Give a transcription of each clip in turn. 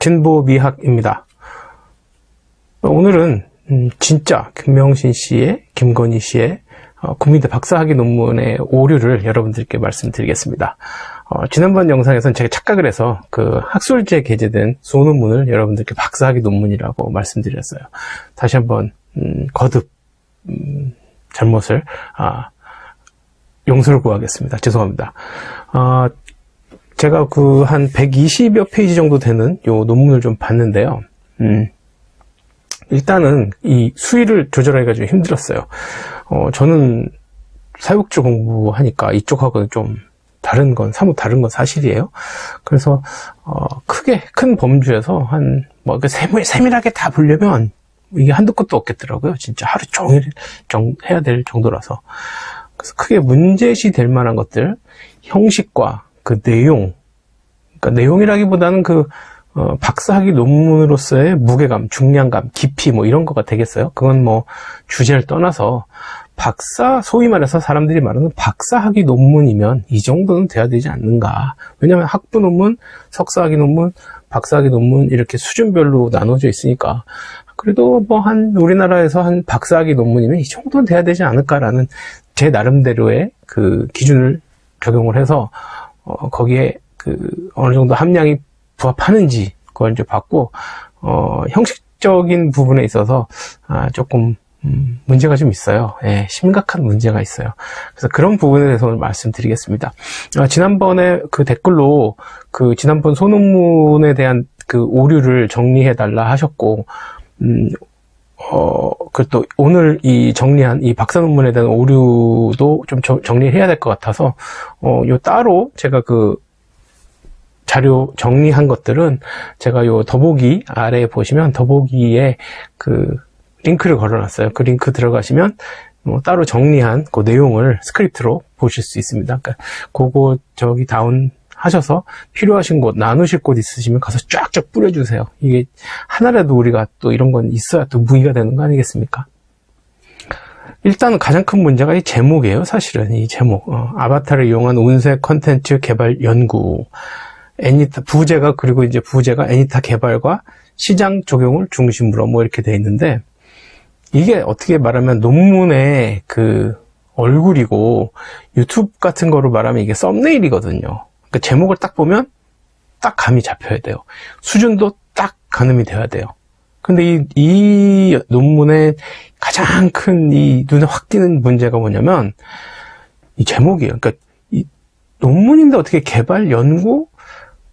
진보미학입니다. 오늘은 음, 진짜 김명신 씨의 김건희 씨의 어, 국민대 박사학위 논문의 오류를 여러분들께 말씀드리겠습니다. 어, 지난번 영상에서는 제가 착각을 해서 그 학술지에 게재된 소논문을 여러분들께 박사학위 논문이라고 말씀드렸어요. 다시 한번 음, 거듭 음, 잘못을 아, 용서를 구하겠습니다. 죄송합니다. 아, 제가 그 한 120여 페이지 정도 되는 요 논문을 좀 봤는데요. 음, 일단은 이 수위를 조절하기가 좀 힘들었어요. 어, 저는 사회복지 공부하니까 이쪽하고는 좀 다른 건, 사뭇 다른 건 사실이에요. 그래서, 어, 크게, 큰 범주에서 한, 뭐, 그 세밀, 세밀하게 다 보려면 이게 한두 끝도 없겠더라고요. 진짜 하루 종일 정, 해야 될 정도라서. 그래서 크게 문제시 될 만한 것들, 형식과 그 내용, 그러니까 내용이라기보다는 그 어, 박사학위 논문으로서의 무게감, 중량감, 깊이 뭐 이런 거가 되겠어요. 그건 뭐 주제를 떠나서 박사 소위 말해서 사람들이 말하는 박사학위 논문이면 이 정도는 돼야 되지 않는가. 왜냐하면 학부 논문, 석사학위 논문, 박사학위 논문 이렇게 수준별로 나눠져 있으니까 그래도 뭐 한 우리나라에서 한 박사학위 논문이면 이 정도는 돼야 되지 않을까라는 제 나름대로의 그 기준을 적용을 해서 어, 거기에 그 어느 정도 함량이 부합하는지 그걸 이제 봤고 어, 형식적인 부분에 있어서 아, 조금 음, 문제가 좀 있어요. 예, 심각한 문제가 있어요. 그래서 그런 부분에 대해서 오늘 말씀드리겠습니다. 아, 지난번에 그 댓글로 그 지난번 소논문에 대한 그 오류를 정리해 달라 하셨고 음, 어, 그또 오늘 이 정리한 이 박사 논문에 대한 오류도 좀 저, 정리해야 될 것 같아서 어, 요 따로 제가 그 자료 정리한 것들은 제가 요 더보기 아래에 보시면 더보기에 그 링크를 걸어놨어요. 그 링크 들어가시면 뭐 따로 정리한 그 내용을 스크립트로 보실 수 있습니다. 그러니까 그거 저기 다운 하셔서 필요하신 곳 나누실 곳 있으시면 가서 쫙쫙 뿌려주세요. 이게 하나라도 우리가 또 이런 건 있어야 또 무기가 되는 거 아니겠습니까? 일단 가장 큰 문제가 이 제목이에요. 사실은 이 제목 어, 아바타를 이용한 운세 컨텐츠 개발 연구 애니타 부제가 그리고 이제 부제가 애니타 개발과 시장 적용을 중심으로 뭐 이렇게 돼 있는데 이게 어떻게 말하면 논문의 그 얼굴이고 유튜브 같은 거로 말하면 이게 썸네일이거든요. 그러니까 제목을 딱 보면 딱 감이 잡혀야 돼요. 수준도 딱 가늠이 돼야 돼요. 근데 이, 이 논문의 가장 큰 이 눈에 확 띄는 문제가 뭐냐면 이 제목이에요. 그러니까 이 논문인데 어떻게 개발 연구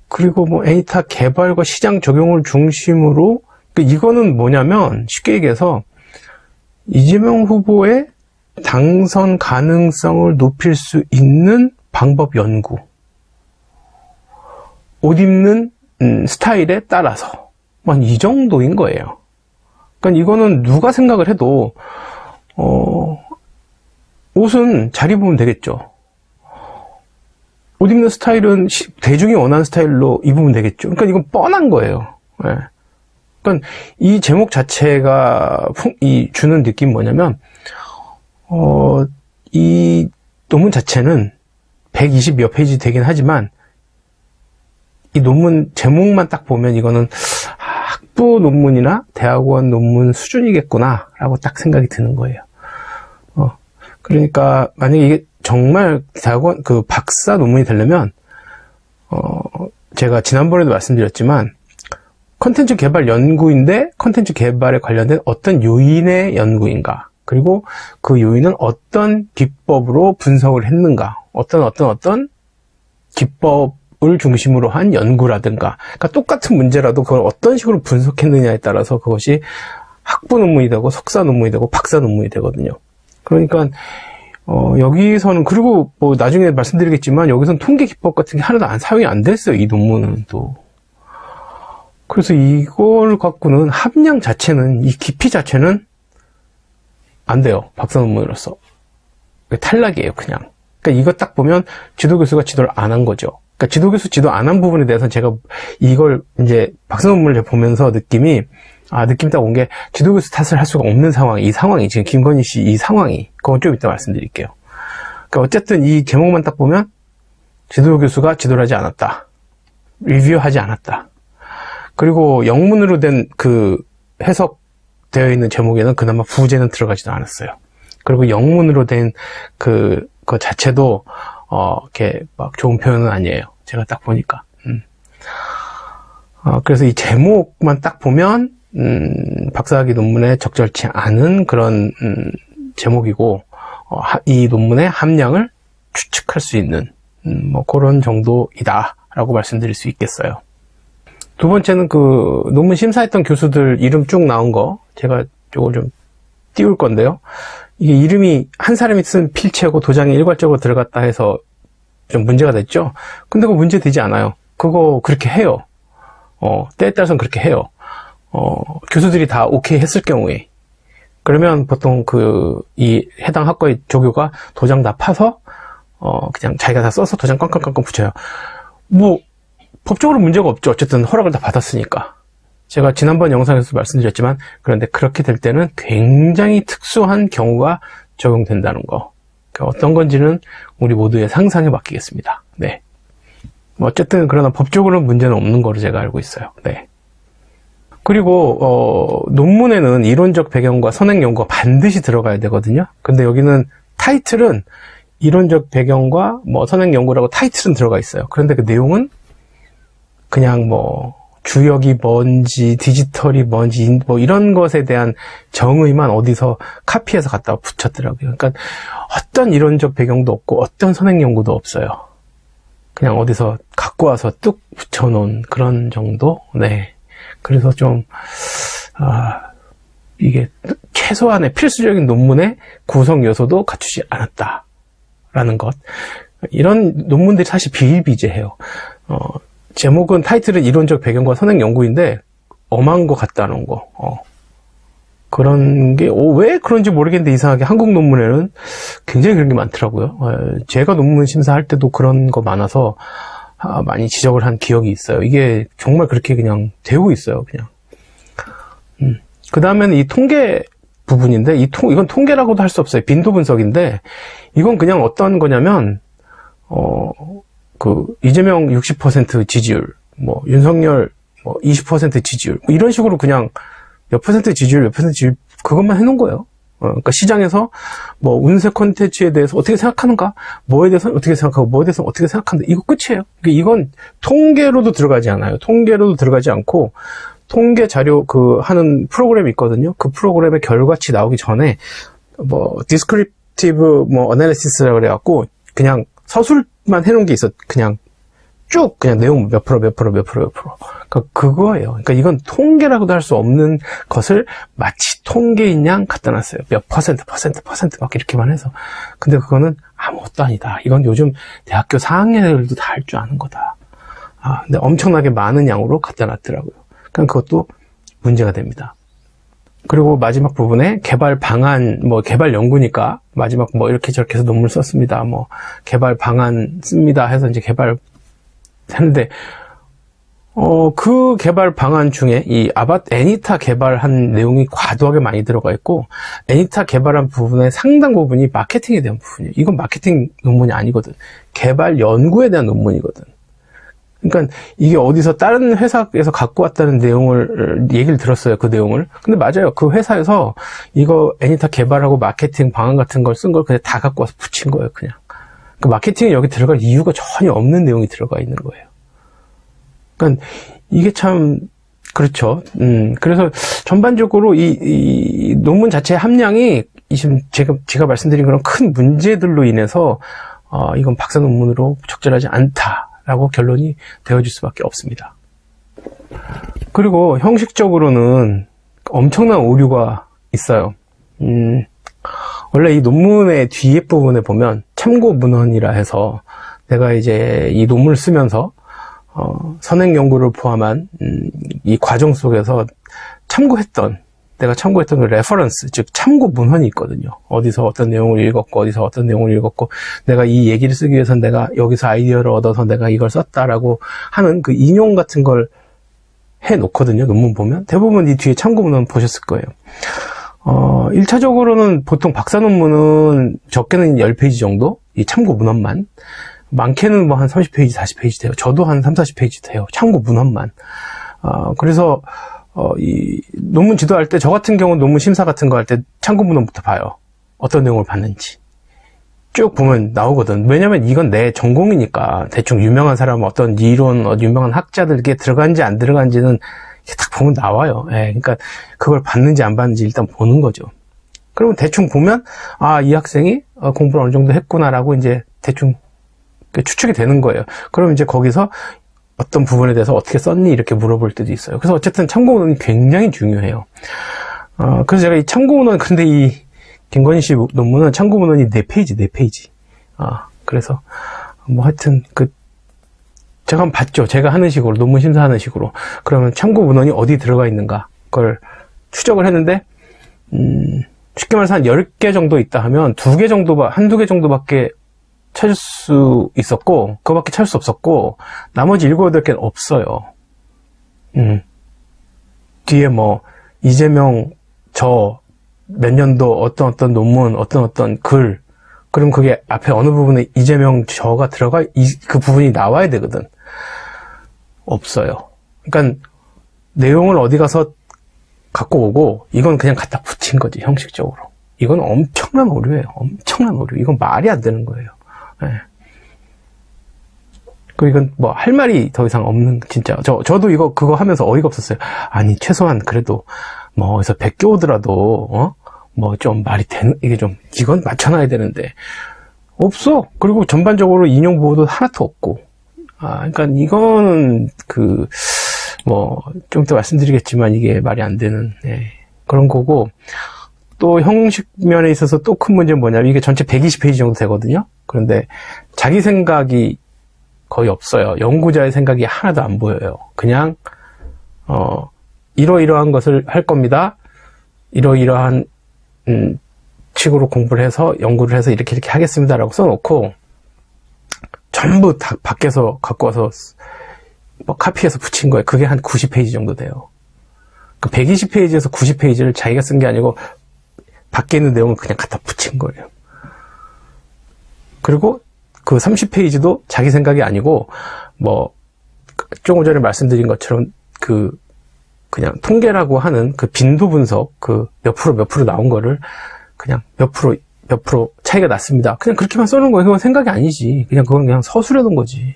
그리고 뭐 에이타 개발과 시장 적용을 중심으로 그러니까 이거는 뭐냐면 쉽게 얘기해서 이재명 후보의 당선 가능성을 높일 수 있는 방법 연구 옷 입는 음, 스타일에 따라서 이 정도인 거예요. 그러니까 이거는 누가 생각을 해도 어, 옷은 잘 입으면 되겠죠. 옷 입는 스타일은 대중이 원하는 스타일로 입으면 되겠죠. 그러니까 이건 뻔한 거예요. 네. 그러니까 이 제목 자체가 이 주는 느낌 뭐냐면 어, 이 논문 자체는 120몇 페이지 되긴 하지만 이 논문 제목만 딱 보면 이거는 학부 논문이나 대학원 논문 수준이겠구나 라고 딱 생각이 드는 거예요. 어, 그러니까 만약에 이게 정말 대학원 그 박사 논문이 되려면 어 제가 지난번에도 말씀드렸지만 컨텐츠 개발 연구인데 컨텐츠 개발에 관련된 어떤 요인의 연구인가 그리고 그 요인은 어떤 기법으로 분석을 했는가 어떤 어떤 어떤 기법 을 중심으로 한 연구라든가 그러니까 똑같은 문제라도 그걸 어떤 식으로 분석했느냐에 따라서 그것이 학부 논문이 되고 석사 논문이 되고 박사 논문이 되거든요 그러니까 어, 여기서는, 그리고 뭐 나중에 말씀드리겠지만, 여기서는 통계 기법 같은 게 하나도 안, 사용이 안 됐어요, 이 논문은 또. 그래서 이걸 갖고는 함량 자체는, 이 깊이 자체는 안 돼요. 박사 논문으로서. 탈락이에요, 그냥. 그러니까 이거 딱 보면 지도 교수가 지도를 안 한 거죠. 그러니까 지도 교수 지도 안 한 부분에 대해서 제가 이걸 이제 박사 논문을 보면서 느낌이 아, 느낌 딱온 게 지도교수 탓을 할 수가 없는 상황, 이 상황이, 지금 김건희 씨 이 상황이, 그건 좀 이따 말씀드릴게요. 그러니까 어쨌든 이 제목만 딱 보면 지도 교수가 지도를 하지 않았다. 리뷰하지 않았다. 그리고 영문으로 된 그 해석되어 있는 제목에는 그나마 부제는 들어가지도 않았어요. 그리고 영문으로 된 그, 그 자체도, 어, 이렇게 막 좋은 표현은 아니에요. 제가 딱 보니까. 음. 어, 그래서 이 제목만 딱 보면, 음, 박사학위 논문에 적절치 않은 그런, 음, 제목이고, 어, 하- 이 논문의 함량을 추측할 수 있는, 음, 뭐, 그런 정도이다. 라고 말씀드릴 수 있겠어요. 두 번째는 그, 논문 심사했던 교수들 이름 쭉 나온 거, 제가 요거 좀 띄울 건데요. 이게 이름이 한 사람이 쓴 필체고 도장이 일괄적으로 들어갔다 해서 좀 문제가 됐죠? 근데 그거 문제 되지 않아요. 그거 그렇게 해요. 어, 때에 따라서는 그렇게 해요. 어, 교수들이 다 오케이 했을 경우에. 그러면 보통 그, 이 해당 학과의 조교가 도장 다 파서, 어, 그냥 자기가 다 써서 도장 꽝꽝꽝꽝 붙여요. 뭐, 법적으로 문제가 없죠. 어쨌든 허락을 다 받았으니까. 제가 지난번 영상에서 말씀드렸지만, 그런데 그렇게 될 때는 굉장히 특수한 경우가 적용된다는 거. 그 어떤 건지는 우리 모두의 상상에 맡기겠습니다. 네. 뭐 어쨌든 그러나 법적으로는 문제는 없는 거로 제가 알고 있어요. 네. 그리고 어, 논문에는 이론적 배경과 선행 연구가 반드시 들어가야 되거든요. 근데 여기는 타이틀은 이론적 배경과 뭐 선행 연구라고 타이틀은 들어가 있어요. 그런데 그 내용은 그냥 뭐 주역이 뭔지 디지털이 뭔지 인- 뭐 이런 것에 대한 정의만 어디서 카피해서 갖다 붙였더라고요. 그러니까 어떤 이론적 배경도 없고 어떤 선행 연구도 없어요. 그냥 어디서 갖고 와서 뚝 붙여놓은 그런 정도? 네. 그래서 좀, 아, 이게 최소한의 필수적인 논문의 구성 요소도 갖추지 않았다라는 것. 이런 논문들이 사실 비일비재해요. 어, 제목은 타이틀은 이론적 배경과 선행 연구인데 엄한 것 같다 는 거. 어. 그런 게, 어, 왜 그런지 모르겠는데 이상하게 한국 논문에는 굉장히 그런 게 많더라고요. 어, 제가 논문 심사할 때도 그런 거 많아서 아, 많이 지적을 한 기억이 있어요. 이게 정말 그렇게 그냥 되고 있어요, 그냥. 그 다음에는 이 통계 부분인데, 이 통, 이건 통계라고도 할 수 없어요. 빈도 분석인데, 이건 그냥 어떤 거냐면, 어, 그, 이재명 60% 지지율, 뭐, 윤석열 뭐, 20% 지지율, 뭐 이런 식으로 그냥 몇 퍼센트 지지율, 몇 퍼센트 지지율, 그것만 해놓은 거예요. 어, 그러니까 시장에서 뭐 운세 콘텐츠에 대해서 어떻게 생각하는가, 뭐에 대해서 어떻게 생각하고, 뭐에 대해서 어떻게 생각하는가, 이거 끝이에요. 그러니까 이건 통계로도 들어가지 않아요. 통계로도 들어가지 않고, 통계 자료 그 하는 프로그램이 있거든요. 그 프로그램의 결과치 나오기 전에 뭐 디스크립티브 뭐 어널리시스라 그래갖고 그냥 서술 만 해놓은 게 있어. 그냥 쭉 그냥 내용 몇 프로 몇 프로 몇 프로 몇 프로. 그러니까 그거예요. 그러니까 이건 통계라고도 할 수 없는 것을 마치 통계인 양 갖다 놨어요. 몇 퍼센트 퍼센트 퍼센트 막 이렇게만 해서. 근데 그거는 아무것도 아니다. 이건 요즘 대학교 4학년들도 다 할 줄 아는 거다. 아, 근데 엄청나게 많은 양으로 갖다 놨더라고요. 그럼 그것도 문제가 됩니다. 그리고 마지막 부분에 개발 방안, 뭐 개발 연구니까 마지막 뭐 이렇게 저렇게 해서 논문을 썼습니다. 뭐 개발 방안 씁니다 해서 이제 개발 했는데 어, 그 개발 방안 중에 이 아바 애니타 개발한 내용이 과도하게 많이 들어가 있고 애니타 개발한 부분의 상당 부분이 마케팅에 대한 부분이에요. 이건 마케팅 논문이 아니거든. 개발 연구에 대한 논문이거든. 그러니까 이게 어디서 다른 회사에서 갖고 왔다는 내용을 얘기를 들었어요. 그 내용을. 근데 맞아요. 그 회사에서 이거 애니타 개발하고 마케팅 방안 같은 걸 쓴 걸 그냥 다 갖고 와서 붙인 거예요. 그냥. 그 마케팅이 여기 들어갈 이유가 전혀 없는 내용이 들어가 있는 거예요. 그러니까 이게 참 그렇죠. 음, 그래서 전반적으로 이, 이 논문 자체의 함량이 이 지금 제가 제가 말씀드린 그런 큰 문제들로 인해서 어, 이건 박사 논문으로 적절하지 않다 라고 결론이 되어질 수밖에 없습니다. 그리고 형식적으로는 엄청난 오류가 있어요. 음, 원래 이 논문의 뒤에 부분에 보면 참고 문헌이라 해서 내가 이제 이 논문을 쓰면서 어, 선행 연구를 포함한 음, 이 과정 속에서 참고했던 내가 참고했던 그 레퍼런스 즉 참고 문헌이 있거든요. 어디서 어떤 내용을 읽었고 어디서 어떤 내용을 읽었고 내가 이 얘기를 쓰기 위해서 내가 여기서 아이디어를 얻어서 내가 이걸 썼다라고 하는 그 인용 같은 걸 해 놓거든요. 논문 보면 대부분 이 뒤에 참고 문헌 보셨을 거예요. 어, 1차적으로는 보통 박사 논문은 적게는 10페이지 정도 이 참고 문헌만 많게는 뭐 한 30페이지, 40페이지 돼요. 저도 한 3, 40페이지 돼요. 참고 문헌만. 어, 그래서 어, 이 논문 지도할 때 저 같은 경우는 논문 심사 같은 거 할 때 참고 문헌부터 봐요. 어떤 내용을 봤는지. 쭉 보면 나오거든. 왜냐면 이건 내 전공이니까 대충 유명한 사람 어떤 이론, 어, 유명한 학자들에게 들어간지 안 들어간지는 딱 보면 나와요. 예, 그러니까 그걸 봤는지 안 봤는지 일단 보는 거죠. 그러면 대충 보면 아 이 학생이 어, 공부를 어느 정도 했구나라고 이제 대충 그 추측이 되는 거예요. 그럼 이제 거기서 어떤 부분에 대해서 어떻게 썼니 이렇게 물어볼 때도 있어요. 그래서 어쨌든 참고문헌이 굉장히 중요해요. 어, 그래서 제가 이 참고문헌 근데 이 김건희 씨 논문은 참고문헌이 4페이지 4페이지. 아 그래서 뭐 하여튼 그 제가 한번 봤죠. 제가 하는 식으로 논문 심사하는 식으로 그러면 참고문헌이 어디 들어가 있는가 그걸 추적을 했는데 음, 쉽게 말해서 한 10개 정도 있다 하면 2개 정도, 한두 개 정도밖에 찾을 수 있었고, 그거밖에 찾을 수 없었고, 나머지 7, 8개는 없어요. 음. 뒤에 뭐, 이재명, 저, 몇 년도 어떤 어떤 논문, 어떤 어떤 글, 그럼 그게 앞에 어느 부분에 이재명 저가 들어가, 이, 그 부분이 나와야 되거든. 없어요. 그러니까, 내용을 어디 가서 갖고 오고, 이건 그냥 갖다 붙인 거지, 형식적으로. 이건 엄청난 오류예요. 엄청난 오류. 이건 말이 안 되는 거예요. 네. 그 이건 뭐 할 말이 더 이상 없는 진짜 저 저도 이거 그거 하면서 어이가 없었어요. 아니 최소한 그래도 뭐 어디서 베껴 오더라도 어 뭐 좀 말이 되는 이게 좀 이건 맞춰놔야 되는데 없어. 그리고 전반적으로 인용 보호도 하나도 없고 아 그러니까 이거는 그 뭐좀더 말씀드리겠지만 이게 말이 안 되는 네, 그런 거고 또 형식 면에 있어서 또 큰 문제는 뭐냐면 이게 전체 120페이지 정도 되거든요. 그런데 자기 생각이 거의 없어요. 연구자의 생각이 하나도 안 보여요. 그냥 어 이러이러한 것을 할 겁니다. 이러이러한 음, 식으로 공부를 해서 연구를 해서 이렇게 이렇게 하겠습니다라고 써놓고 전부 다 밖에서 갖고 와서 뭐 카피해서 붙인 거예요. 그게 한 90페이지 정도 돼요. 그 120페이지에서 90페이지를 자기가 쓴 게 아니고 밖에 있는 내용을 그냥 갖다 붙인 거예요. 그리고 그 30페이지도 자기 생각이 아니고 뭐 조금 전에 말씀드린 것처럼 그 그냥 통계라고 하는 그 빈도 분석 그 몇 프로 몇 프로 나온 거를 그냥 몇 프로 몇 프로 차이가 났습니다. 그냥 그렇게만 써놓은 거예요. 그건 생각이 아니지. 그냥 그건 그냥 서술해둔 거지.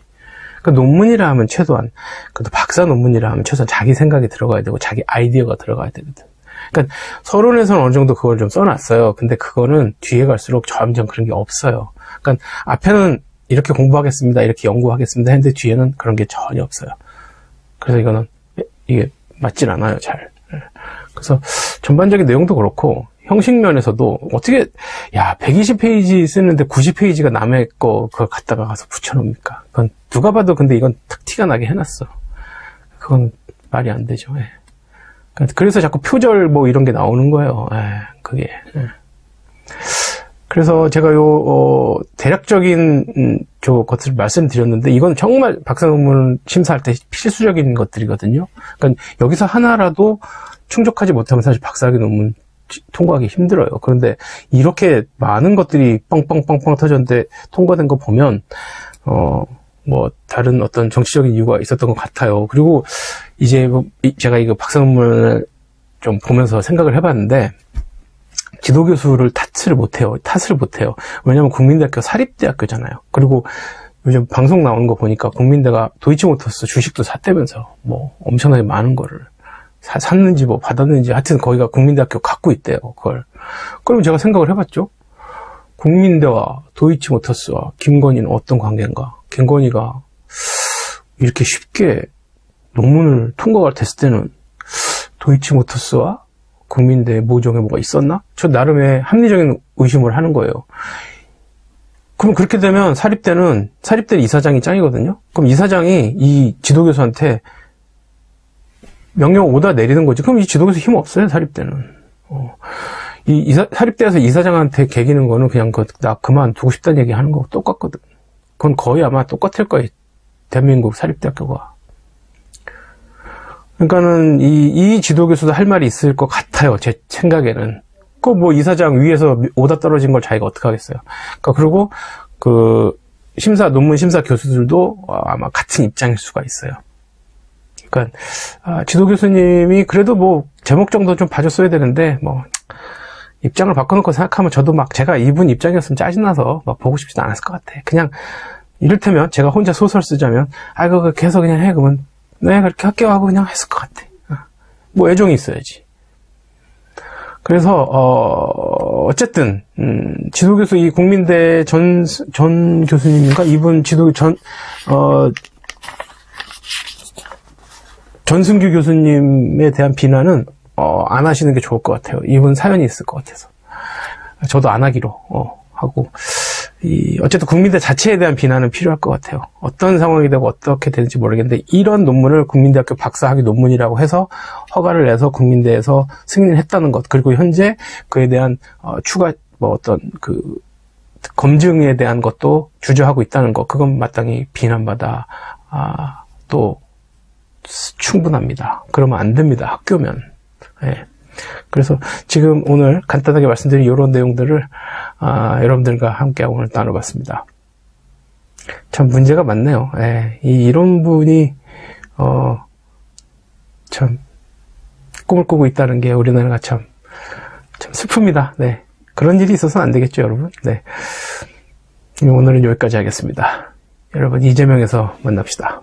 그 논문이라 하면 최소한 그래도 박사 논문이라 하면 최소한 자기 생각이 들어가야 되고 자기 아이디어가 들어가야 되거든. 그러니까 서론에서는 어느 정도 그걸 좀 써놨어요. 근데 그거는 뒤에 갈수록 점점 그런 게 없어요. 그러니까 앞에는 이렇게 공부하겠습니다. 이렇게 연구하겠습니다. 했는데 뒤에는 그런 게 전혀 없어요. 그래서 이거는 이게 맞질 않아요. 잘. 예. 그래서 전반적인 내용도 그렇고 형식 면에서도 어떻게 야 120페이지 쓰는데 90페이지가 남의 거 그걸 갖다가 가서 붙여놓습니까? 그건 누가 봐도 근데 이건 탁 티가 나게 해놨어. 그건 말이 안 되죠. 예. 그래서 자꾸 표절 뭐 이런 게 나오는 거예요. 예, 그게. 예. 그래서 제가 요 어, 대략적인 음, 저 것을 말씀드렸는데 이건 정말 박사 논문 심사할 때 필수적인 것들이거든요. 그러니까 여기서 하나라도 충족하지 못하면 사실 박사학위 논문 통과하기 힘들어요. 그런데 이렇게 많은 것들이 빵빵빵빵 터졌는데 통과된 거 보면 어. 뭐 다른 어떤 정치적인 이유가 있었던 것 같아요. 그리고 이제 뭐 제가 이거 박사 논문을 좀 보면서 생각을 해봤는데 지도 교수를 탓을 못해요. 탓을 못해요. 왜냐하면 국민대학교 사립대학교잖아요. 그리고 요즘 방송 나오는 거 보니까 국민대가 도이치모터스 주식도 샀다면서 뭐 엄청나게 많은 거를 사, 샀는지 뭐 받았는지 하여튼 거기가 국민대학교 갖고 있대요. 그걸. 그럼 제가 생각을 해봤죠. 국민대와 도이치모터스와 김건희는 어떤 관계인가? 김건희가 이렇게 쉽게 논문을 통과가 됐을 때는 도이치모터스와 국민대 모종에 뭐가 있었나? 저 나름의 합리적인 의심을 하는 거예요. 그럼 그렇게 되면 사립대는 사립대 이사장이 짱이거든요. 그럼 이사장이 이 지도교수한테 명령 오다 내리는 거지. 그럼 이 지도교수 힘 없어요 사립대는. 어. 이 이사, 사립대에서 이사장한테 개기는 거는 그냥 그, 나 그만 두고 싶다는 얘기 하는 거고 똑같거든. 그건 거의 아마 똑같을 거예요. 대한민국 사립대학교가. 그러니까는 이, 이 지도교수도 할 말이 있을 것 같아요. 제 생각에는. 그 뭐 이사장 위에서 오다 떨어진 걸 자기가 어떻게 하겠어요. 그러니까 그리고 그 심사 논문 심사 교수들도 아마 같은 입장일 수가 있어요. 그러니까 아, 지도 교수님이 그래도 뭐 제목 정도 좀 봐줬어야 되는데 뭐 입장을 바꿔놓고 생각하면 저도 막 제가 이분 입장이었으면 짜증나서 막 보고 싶지도 않았을 것 같아. 그냥 이를테면 제가 혼자 소설 쓰자면 아 그거 계속 그냥 해 그러면 네 그렇게 할게요 하고 그냥 했을 것 같아. 어. 뭐 애정이 있어야지. 그래서 어 어쨌든 음, 지도 교수 이 국민대 전전 교수님인가 이분 지도 전어 전승규 교수님에 대한 비난은 어, 안 하시는 게 좋을 것 같아요. 이분 사연이 있을 것 같아서 저도 안 하기로 어, 하고 이 어쨌든 국민대 자체에 대한 비난은 필요할 것 같아요. 어떤 상황이 되고 어떻게 되는지 모르겠는데 이런 논문을 국민대학교 박사학위 논문이라고 해서 허가를 내서 국민대에서 승인했다는 것 그리고 현재 그에 대한 어, 추가 뭐 어떤 그 검증에 대한 것도 주저하고 있다는 것 그건 마땅히 비난받아 아, 또 충분합니다. 그러면 안 됩니다. 학교면. 예. 그래서 지금 오늘 간단하게 말씀드린 이런 내용들을 아, 여러분들과 함께 오늘 나눠봤습니다. 참 문제가 많네요. 예. 이 이론분이 어, 참 꿈을 꾸고 있다는 게 우리나라가 참, 참 슬픕니다. 네. 그런 일이 있어서는 안 되겠죠, 여러분. 네. 오늘은 여기까지 하겠습니다. 여러분, 이재명에서 만납시다.